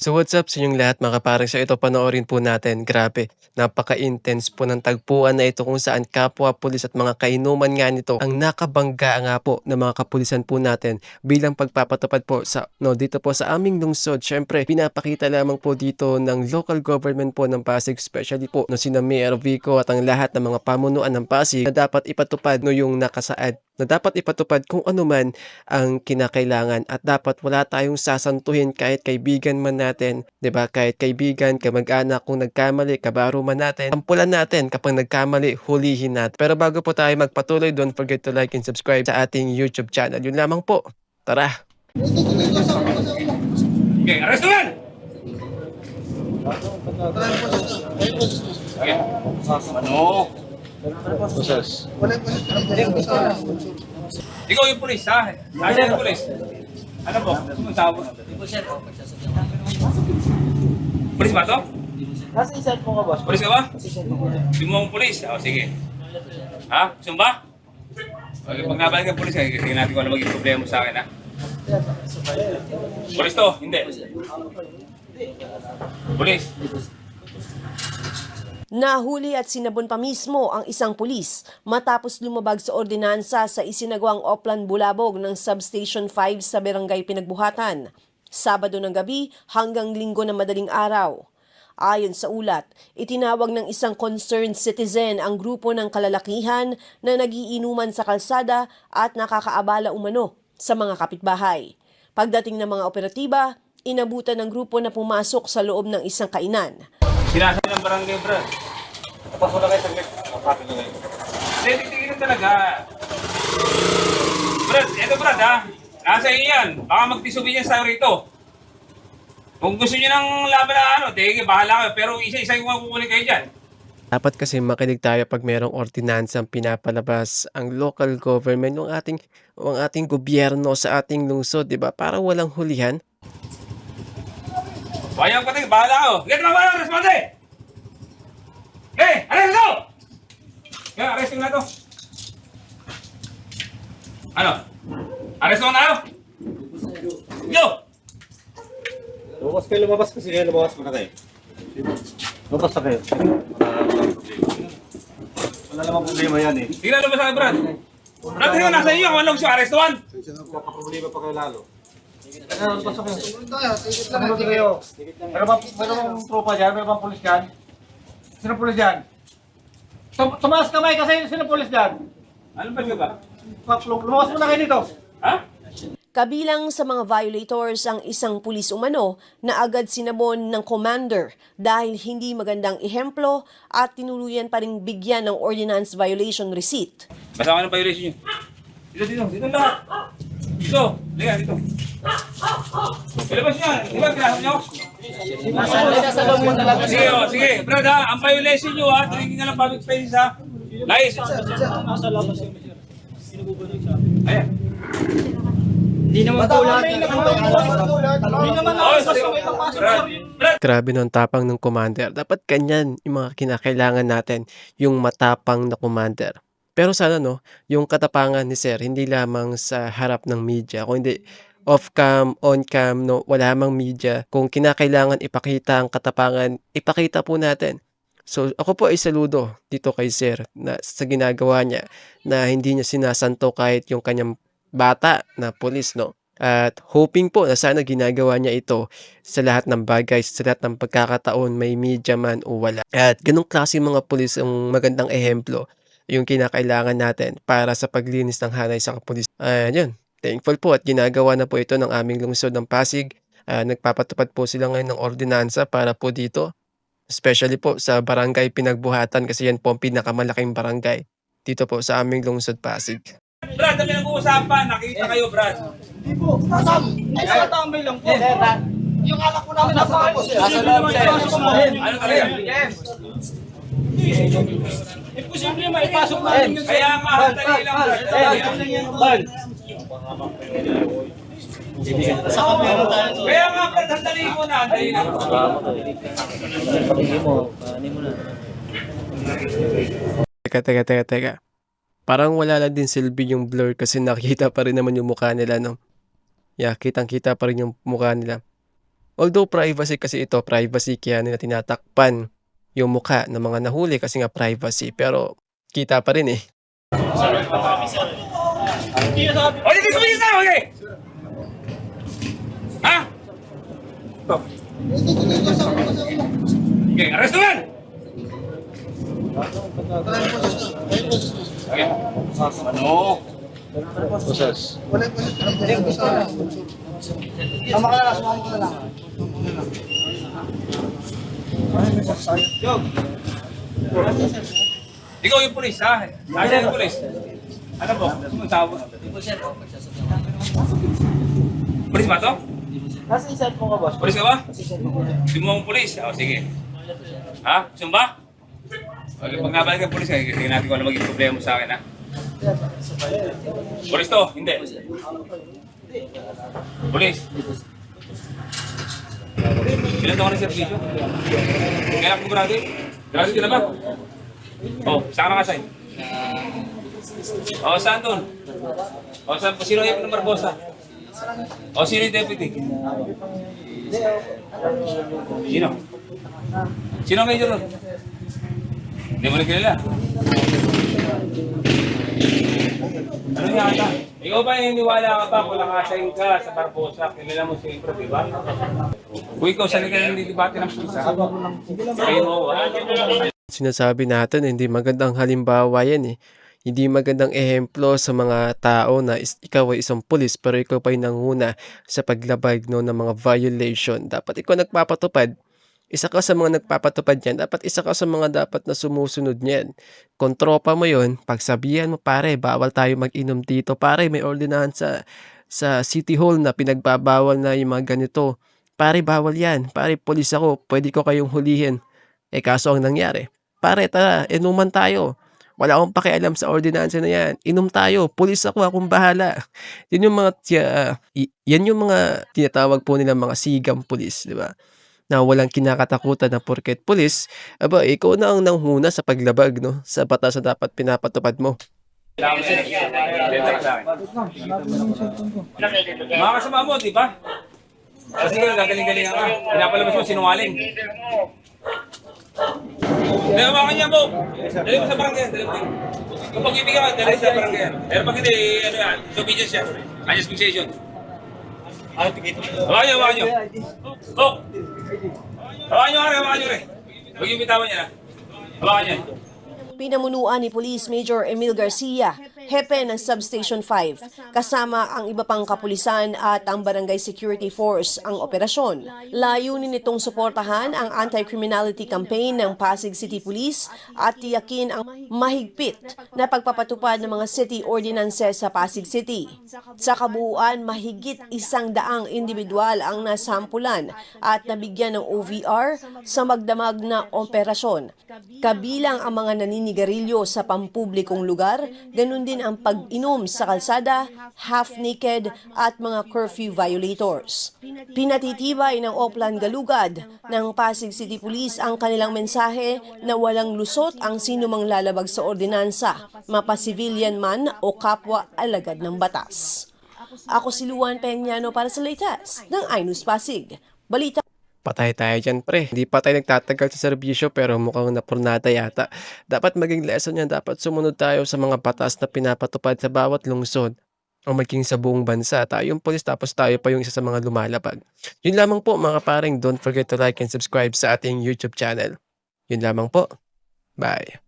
So what's up sa inyong lahat mga kaparang sa ito panoorin po natin. Grabe, napaka-intense po ng tagpuan na ito kung saan kapwa pulis at mga kainuman nga nito ang nakabangga nga po ng mga kapulisan po natin bilang pagpapatupad po sa no dito po sa aming lungsod. Syempre, pinapakita lamang po dito ng local government po ng Pasig, especially po no sina Mayor Vico at ang lahat ng mga pamunuan ng Pasig na dapat ipatupad no yung nakasaad na dapat ipatupad kung ano man ang kinakailangan at dapat wala tayong sasantuhin kahit kaibigan man natin, 'di ba? Kahit kaibigan, kamag-anak kung nagkamali, kabaro man natin, ampulan natin kapag nagkamali, hulihin natin. Pero bago po tayo magpatuloy, don't forget to like and subscribe sa ating YouTube channel. Yun lamang po. Tara! Okay, arresto yan! Okay. Ano? Ikaw yung pulis, ha? Nasaan yung pulis? Ano po? Sumunta mo. Pulis ba to? Nasa isa po ka, boss. Pulis ka ba? Hindi mo ang pulis? O, sige. Ha? Gusto mo ba? Okay, pag nabalik ng pulis, eh, tingnan natin kung ano maging problema mo sa akin, ha? Pulis to? Hindi. Pulis. Nahuli at sinabon pa mismo ang isang pulis matapos lumabag sa ordinansa sa isinagawang Oplan Bulabog ng Substation 5 sa Barangay Pinagbuhatan. Sabado ng gabi hanggang linggo ng madaling araw. Ayon sa ulat, itinawag ng isang concerned citizen ang grupo ng kalalakihan na nagiinuman sa kalsada at nakakaabala umano sa mga kapitbahay. Pagdating ng mga operatiba, inabutan ng grupo na pumasok sa loob ng isang kainan. Sinasabi ng barangay, Brad. Pasok na kayo saglit. Kapatid na kayo. Hindi, titigil talaga. Brad, eto Brad ha. Nasa iyo yan. Baka mag-disobedience tayo rito. Kung gusto niyo ng laban na ano, tige, bahala kayo. Pero isa-isa yung makukunin kayo dyan. Dapat kasi makinig tayo pag merong ordinansang pinapalabas ang local government, yung ating, yung ating gobyerno sa ating lungsod, di ba? Para walang hulihan. Bayang pating, bahala kayo. Get mo ba responde? Eh, arresto! Kaya, arresto na to. Ano? Arresto na tayo? Yo! Lumabas kayo, lumabas kasi kayo, lumabas muna kayo. Lumabas na kayo. Wala namang problema yan eh. Tingnan sa akin, Brad. Brad, tingnan nasa iyo kung anong siya arrestuan. Kakaproblema pa kayo lalo. Ano, pasok kayo. Ano kayo? Meron bang, meron bang tropa dyan? Meron bang pulis dyan? Sino pulis dyan? Tum tumaas kamay kasi sino pulis dyan? Ano ba ba? Pa- Lumabas muna kayo dito. Ha? Kabilang sa mga violators ang isang pulis umano na agad sinabon ng commander dahil hindi magandang ehemplo at tinuluyan pa rin bigyan ng ordinance violation receipt. Basta ka ng violation nyo. Dito, dito. Dito lahat. Dito. Liga, dito. Ilabas niya. Di ba, kinasap niyo? Sige, oh, sige. Brad, ha? Ang violation nyo, ha? Drinking nga ng public spaces, ha? Nice. Ayan. Hindi naman tulad. Hindi naman. Grabe ang tapang ng commander. Dapat ganyan yung mga kinakailangan natin, yung matapang na commander. Pero sana no, yung katapangan ni Sir, hindi lamang sa harap ng media, kundi off-cam, on-cam, no, wala mang media. Kung kinakailangan ipakita ang katapangan, ipakita po natin. So ako po ay saludo dito kay Sir na sa ginagawa niya na hindi niya sinasanto kahit yung kanyang bata na pulis no. At hoping po na sana ginagawa niya ito sa lahat ng bagay, sa lahat ng pagkakataon, may media man o wala. At ganong klase mga pulis ang magandang ehemplo yung kinakailangan natin para sa paglinis ng hanay sa kapulis. Ayan yun. Thankful po at ginagawa na po ito ng aming lungsod ng Pasig. Ah, nagpapatupad po sila ngayon ng ordinansa para po dito. Especially po sa barangay Pinagbuhatan kasi yan po ang pinakamalaking barangay dito po sa aming lungsod Pasig. Brad, kami nag-uusapan. Nakita kayo, Brad. Hindi po. Ay, nakatambay lang po. Yung anak ko namin nasa tapos. Nasa loob, Ano talaga? Imposible maipasok namin yung Kaya nga, dali lang, Brad. Kaya nga, Brad, sandali mo na. Dali lang. Teka, teka, teka, teka. Parang wala lang din silbi yung blur kasi nakita pa rin naman yung mukha nila, no? Yeah, kitang-kita pa rin yung mukha nila. Although privacy kasi ito, privacy kaya nila tinatakpan yung mukha ng mga nahuli kasi nga privacy. Pero kita pa rin eh. O, hindi sumiyan sa okay? Ha? Ito. Okay, arresto yan! Okay. Ano? Process. Ikaw yung pulis, ha? Nasaan yung pulis? Ano po? Sumasawa. Pulis ba to? Nasa inside po ka, boss. Pulis ka ba? Hindi mo akong pulis. O, sige. Ha? Sumba? Okay, pag nabalik ang pulis, eh, tingnan natin kung ano maging problema mo sa akin, ha? Pulis to? Hindi. Pulis. Ilan taon ka ng servisyo? Kailan ka graduate? Graduate ka na ba? Oh, saan ka nakasign? Oh, saan doon? Oh, saan? Sino yung ng Barbosa? Oh, sino yung deputy? Sino? Sino ang major nun? Hindi mo na kilala. Ano nga ata? Ikaw ba yung niwala ka ba kung nakasign ka sa Barbosa? Kilala mo si Impro, di ba? Kung ikaw sa liga ng debate ng pusa, kayo mo, ah. Sinasabi natin hindi magandang halimbawa yan eh. Hindi magandang ehemplo sa mga tao na is, ikaw ay isang pulis pero ikaw pa yung nanguna sa paglabag no, ng mga violation. Dapat ikaw nagpapatupad. Isa ka sa mga nagpapatupad yan. Dapat isa ka sa mga dapat na sumusunod niyan. Kung tropa mo yun, pagsabihan mo pare, bawal tayo mag-inom dito. Pare, may ordinansa sa City Hall na pinagbabawal na yung mga ganito. Pare, bawal yan. Pare, pulis ako. Pwede ko kayong hulihin. Eh kaso ang nangyari, pare tara, inuman tayo. Wala akong pakialam sa ordinansa na yan. Inom tayo. Pulis ako, akong bahala. Yan yung mga, i- yan yung mga tinatawag po nila mga sigam pulis, di ba? Na walang kinakatakutan na porket pulis, aba, ikaw na ang nanghuna sa paglabag, no? Sa batas na dapat pinapatupad mo. Mga kasama mo, di ba? Kasi ka, gagaling-galing ka. Pinapalabas mo, sinungaling. Dali mo kanya mo. Dali mo sa barangay. Dali. Kung pag-ibig ka, dali sa barangay. Pero pag hindi, ano yan, disobedience yan. Anyas fixation. Hawakan nyo, hawakan nyo. Oh! Hawakan nyo, hawakan nyo, re. Huwag yung bitawan niya, ha? Hawakan. Pinamunuan ni Police Major Emil Garcia, hepe ng Substation 5, kasama ang iba pang kapulisan at ang Barangay Security Force ang operasyon. Layunin nitong suportahan ang anti-criminality campaign ng Pasig City Police at tiyakin ang mahigpit na pagpapatupad ng mga city ordinances sa Pasig City. Sa kabuuan, mahigit isang daang individual ang nasampulan at nabigyan ng OVR sa magdamag na operasyon. Kabilang ang mga naninigarilyo sa pampublikong lugar, ganun din ang pag-inom sa kalsada, half-naked at mga curfew violators. Pinatitibay ng Oplan Galugad ng Pasig City Police ang kanilang mensahe na walang lusot ang sinumang lalabag sa ordinansa, mapa-civilian man o kapwa alagad ng batas. Ako si Luan Peñano para sa latest ng iNews Pasig. Balita Patay tayo dyan, pre. Hindi pa tayo nagtatagal sa serbisyo pero mukhang napurnada yata. Dapat maging lesson yan. Dapat sumunod tayo sa mga batas na pinapatupad sa bawat lungsod o maging sa buong bansa. Tayo yung polis tapos tayo pa yung isa sa mga lumalapag. Yun lamang po mga paring. Don't forget to like and subscribe sa ating YouTube channel. Yun lamang po. Bye.